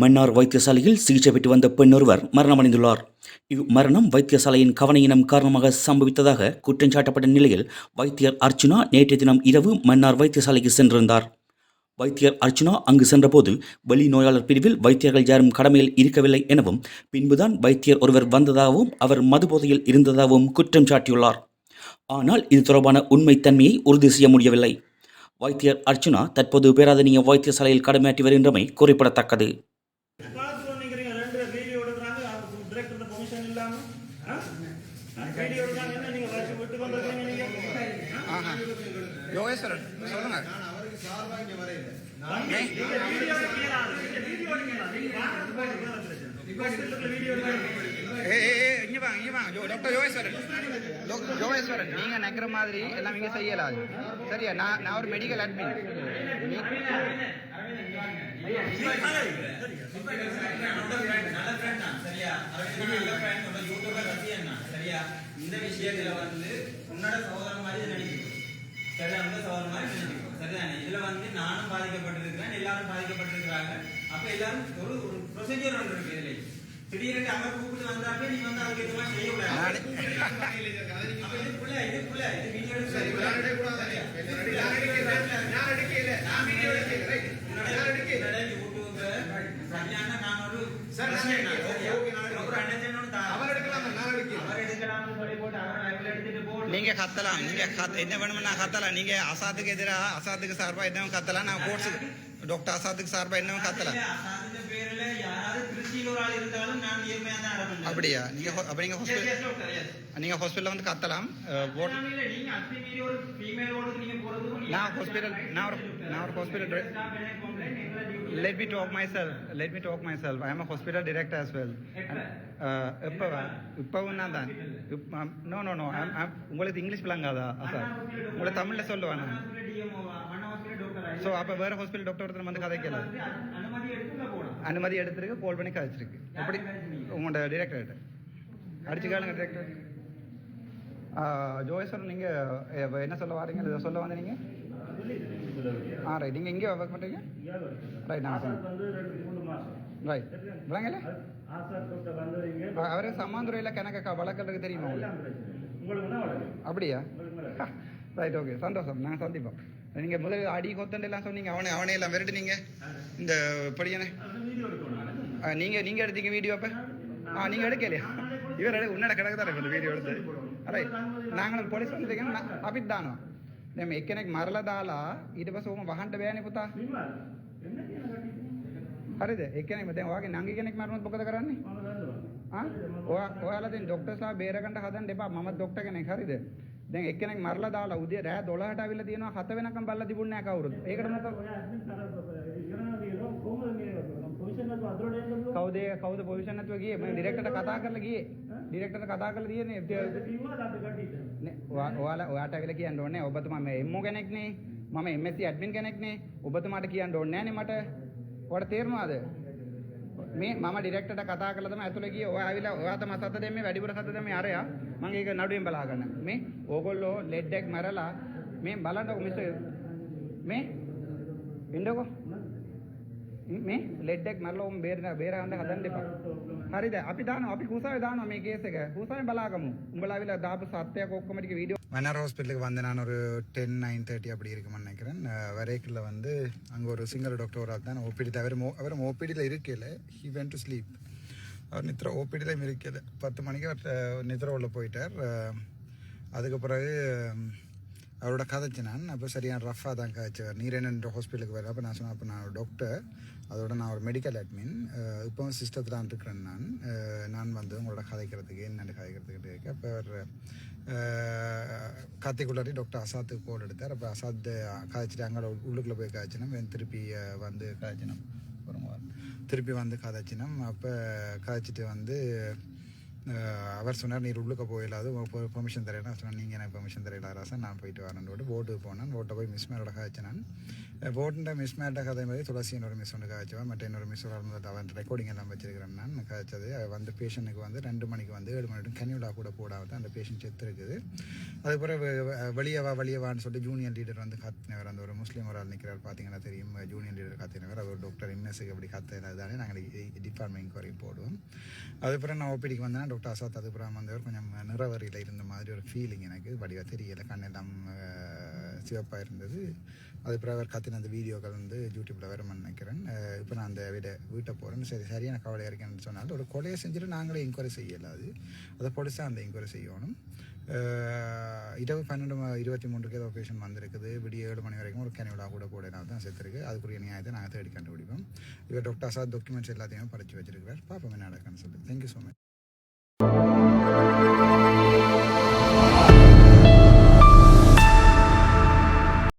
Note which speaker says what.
Speaker 1: மன்னார் வைத்தியசாலையில் சிகிச்சை பெற்று வந்த பெண் ஒருவர் மரணமடைந்துள்ளார் இம்மரணம் வைத்தியசாலையின் கவனையினம் காரணமாக சம்பவித்ததாக குற்றம் சாட்டப்பட்ட நிலையில் வைத்தியர் அர்ச்சுனா நேற்றைய தினம் இரவு மன்னார் வைத்தியசாலைக்கு சென்றிருந்தார். வைத்தியர் அர்ச்சுனா அங்கு சென்றபோது வெளிநோயாளர் பிரிவில் வைத்தியர்கள் யாரும் கடமையில் இருக்கவில்லை எனவும் பின்புதான் வைத்தியர் ஒருவர் வந்ததாகவும் அவர் மதுபோதையில் இருந்ததாகவும் குற்றம் சாட்டியுள்ளார். ஆனால் இது தொடர்பான உண்மைத்தன்மையை உறுதி செய்ய முடியவில்லை. வைத்தியர் அர்ச்சுனா தற்போது பேராதனிய வைத்தியசாலையில் கடமையாற்றி வருகின்றமை குறிப்பிடத்தக்கது.
Speaker 2: யோகேஸ்வரன். டாக்- யோகேஸ்வரன் நீங்க நினைக்கிற மாதிரி எல்லாம் இங்க செய்யலாது. சரியா? நான் நான் ஒரு மெடிக்கல் அட்மின்
Speaker 3: இந்த விஷயத்துல வந்து உன்னோட சகோதரன் மாதிரி இது நினைக்கும் சரியா? உங்க சகோதரன் மாதிரி நினைக்கும் சரிதானே? இதுல வந்து நானும் பாதிக்கப்பட்டிருக்கிறேன் எல்லாரும் பாதிக்கப்பட்டிருக்கிறாங்க. அப்ப எல்லாரும் ஒரு ஒரு ப்ரொசீஜர் ஒன்று இருக்கு இதுல. திடீர்னு அவங்க கூப்பிட்டு வந்தாக்க நீ வந்து அதுக்கு எதுவும் செய்யக்கூடாது. அப்ப இதுக்குள்ள இதுக்குள்ள இது வீடியோ நான் அண்ணன் அவர் எடுக்கலாம் சொல்லி போட்டு அவர் லைவ்ல எடுத்துட்டு போட்டு
Speaker 2: நீங்க கத்தலாம் நீங்க கத்த- என்ன வேணும்னா கத்தலாம் நீங்க அசாத்துக்கு எதிராக அசாத்துக்கு சார்பா என்னவும் கத்தலாம் நான் கோர்ஸுக்கு டாக்டர் அசாத்துக்கு சார்பா என்னவும் கத்தலாம்
Speaker 3: அசாதித்த பேர்ல யாராவது திருச்சியில் ஒரு ஆள் இருந்தாலும் நான் நேர்மையா தான் நடப்பேன்
Speaker 2: அப்படியா நீங்க அப்ப நீங்க ஹாஸ்பிட்டல் நீங்க ஹாஸ்பிட்டல்ல வந்து கத்தலாம் போட்-
Speaker 3: நீங்க அத்துமீறி ஒரு ஃபீமேல் ஓடுக்கு நீங்க போறது
Speaker 2: நான் ஹாஸ்பிட்டல் நான் ஒரு நான் ஒரு hospital let me talk myself. Let me talk myself. I am a hospital director as well. எப்பவா இப்பவும் நான் தான் நோ நோ நோ உங்களுக்கு இங்கிலீஷ் விளங்காதா சார் உங்களை தமிழ்ல சொல்லுவேன் நான். ஸோ அப்போ வேற ஹாஸ்பிட்டல் டாக்டர் ஒருத்தர் வந்து கதைக்கல
Speaker 3: அனுமதி
Speaker 2: எடுத்திருக்கு கால் பண்ணி கதைச்சிருக்கு. எப்படி உங்களோட டிரெக்டர்கிட்ட அடிச்சு கேளுங்க டிரெக்டர் ஜோயேஸ்வரன் நீங்கள் என்ன சொல்ல வாரீங்க? சொல்ல வந்த நீங்கள் ஆ ரைட் நீங்கள் எங்கே ஒர்க் பண்ணுறீங்க ரைட் நான் ரைட் விளங்கல? அவரே சமாந்துறையில் கணக்கக்கா வழக்கறதுக்கு தெரியுமா அப்படியா? ரைட் ஓகே சந்தோஷம். நாங்கள் சந்திப்போம். நீங்கள் முதல் அடி கொத்தண்டெல்லாம் சொன்னீங்க. அவனை அவனே எல்லாம் விரட்டுனீங்க. இந்த படியானே. நீங்கள் நீங்கள் எடுத்தீங்க வீடியோ அப்போ? ஆ நீங்கள் எடுக்கலையா? இவர் உன்னோட கிடக்கு தான் வீடியோ எடுத்து. ரைட் நாங்களும் போலீஸ் வந்துருக்கேன் அபித் தானோ? දැන් මේ එක්කෙනෙක් මරලා දාලා ඊට පස්සේ උම වහන්න බෑනේ පුතා. හරිද? එක්කෙනෙක් දැන් ඔයාගේ නංගි කෙනෙක් මරුණොත් මොකද කරන්නේ? ආ? ඔයා ඔයාලා දැන් ડોක්ටර්ස්ලා බේරගන්න හදන්න එපා. මම ડોක්ටර් කෙනෙක්. හරිද? දැන් එක්කෙනෙක් මරලා දාලා උදේ රෑ 12ට ආවිල්ලා තියෙනවා 7 වෙනකම් බල්ලා තිබුණේ නැහැ කවුරුත්. ඒකට මොකද? කවුද කවුද පොසිෂන් නැතුව ගියේ? මම ඩිරෙක්ටර්ට කතා කරලා ගියේ. ඩිරෙක්ටර්ට කතා කරලා තියෙන්නේ. නේ, ඔයා- ඔයාලා ඔයාට ඇවිල්ලා කියන්න ඕනේ ඔබතුමා මේ එම්මෝ කෙනෙක්නේ මම MSc ඇඩ්මින් කෙනෙක්නේ ඔබතුමාට කියන්න ඕනේ නෑනේ මට. ඔයාලට තේරෙනවද මේ මම ඩිරෙක්ටර්ට කතා කරලා තමයි ඇතුළේ ගියේ. ඔයා ඇවිල්ලා ඔයා තමයි සත දෙන්නේ වැඩිපුර සත දෙන්නේ අරයා. මම ඒක නඩුවෙන් බලා ගන්න මේ ඕගොල්ලෝ ලෙඩ් එක මරලා මේ බලන්නකො මිස්ටර් මේ ඉන්නකො මේ ලෙඩ් එක මරලා උන් බේර බේර ගන්න හදන්න එපා හරිද අපි දානවා අපි කුසාවේ දානවා මේ කේස් එක කුසාවේ බලාගමු උඹලා ඇවිල්ලා දාපු සත්‍යයක් ඔක්කොම ටික வீடியோ மன்னார் ஹாஸ்பிட்டலுக்கு வந்து நான் ஒரு டென் நைன் தேர்ட்டி அப்படி இருக்குமென்னு நினைக்கிறேன் வரைக்கில் வந்து அங்கே ஒரு சிங்கள டாக்டர் ஒரு ஆள் தான் ஓபிடி அவர் மோ அவர் ஓபிடியில் இருக்கல ஹி வென் டு ஸ்லீப் அவர் நித்திர ஓபிடியில் இருக்கல பத்து மணிக்கு அவர் நித்திர உள்ள போயிட்டார் அஹ், அதுக்கு பிறகு உம், அவரோட கதைச்சு நான் அப்போ சரியான ரஃபாக தான் கதைச்சவர் நீரேனன்ற ஹாஸ்பிட்டலுக்கு வர அப்போ நான் சொன்னேன் அப்போ நான் ஒரு டாக்டர் அதோட நான் ஒரு மெடிக்கல் அட்மின் இப்போவும் சிஸ்டத்தில் தான் இருக்கிறேன் நான். நான் வந்து உங்களோட கதைக்கிறதுக்கு என்னென்னு கதைக்கிறதுக்கு இருக்கு அப்போ அவர் கத்திக்குள்ளாரி டாக்டர் அசாத்துக்கு கோல் எடுத்தார். அப்போ அசாத் காய்ச்சிட்டு அங்கே உள்ளுக்குள்ளே போய் கதைச்சினோம். இவன் திருப்பி வந்து காய்ச்சினோம் ஒரு திருப்பி வந்து கதைச்சினோம். அப்போ கதைச்சிட்டு வந்து அவர் சொன்னார் நீர் உள்ளுக்க போயிடாது பெர்மிஷன் தரையில சொன்னேன் நீங்கள் எனக்கு பெர்மிஷன் தரையில ராசா? நான் போயிட்டு வரேன் போட்டு போட்டுக்கு போனேன். போட்டை போய் மிஸ் மேலோட காய்ச்சி நான். போட்டுன்ற மிஸ் மேல்ட கதை மாதிரி துளசி என்னோட மிஸ் ஒன்று காய்ச்சுவேன் மற்ற இன்னொரு மிஸ் வளர்ந்து அவன் ரெக்கார்டிங் எல்லாம் வச்சிருக்கிறேன் நான் காய்ச்சது. வந்து பேஷண்ட்டுக்கு வந்து ரெண்டு மணிக்கு வந்து ஏழு மணி வரைக்கும் கனிவிழா கூட போடாமல் தான் அந்த பேஷண்ட் செத்து இருக்குது. அதுக்கப்புறம் வெளியவா வெளியவான்னு சொல்லிட்டு ஜூனியர் லீடர் வந்து காத்தினவர் அந்த ஒரு முஸ்லீம் ஒரு ஆள் நிற்கிறார் பார்த்தீங்கன்னா தெரியும்? ஜூனியர் லீடர் காத்தினவர் அவர் டாக்டர் இன்னஸுக்கு அப்படி கத்துறது நாங்கள் டிபார்ட்மெண்ட் இன்கொயரி போடுவோம். அதுக்கப்புறம் நான் ஓபிடிக்கு வந்தேன். டாக்டர் அசாத் அதுக்கப்புறம் வந்தவர் கொஞ்சம் நிறவரியில் இருந்த மாதிரி ஒரு ஃபீலிங் எனக்கு வடிவாக தெரியல கண்ணெல்லாம் சிவப்பாக இருந்தது அதுக்கப்புறம் அவர் கத்தின அந்த வீடியோக்கள் வந்து யூடியூப்பில் வரும்னு நினைக்கிறேன் இப்போ நான் அந்த வீட வீட்டை போகிறேன் சரி சரியான கவலையாக இருக்கேன்னு சொன்னால் ஒரு கொலையை செஞ்சுட்டு நாங்களே இன்கொயரி செய்யலாது அதை பொலிசாக அந்த இன்கொயரி செய்யணும் இரவு பன்னெண்டு இருபத்தி மூன்றுக்கு ஏதோ பேஷன் வந்திருக்குது விடிய ஏழு மணி வரைக்கும் ஒரு கனிவிழா கூட கூட தான் செத்துருக்கு அதுக்குரிய நியாயத்தை நாங்கள் தேடி கண்டுபிடிப்போம் இவர் டாக்டர் அசாத் டாக்குமெண்ட்ஸ் எல்லாத்தையுமே படித்து வச்சிருக்கிறார் பார்ப்போம் என்ன நடக்குன்னு சொல்லி தேங்க்யூ ஸோ மச்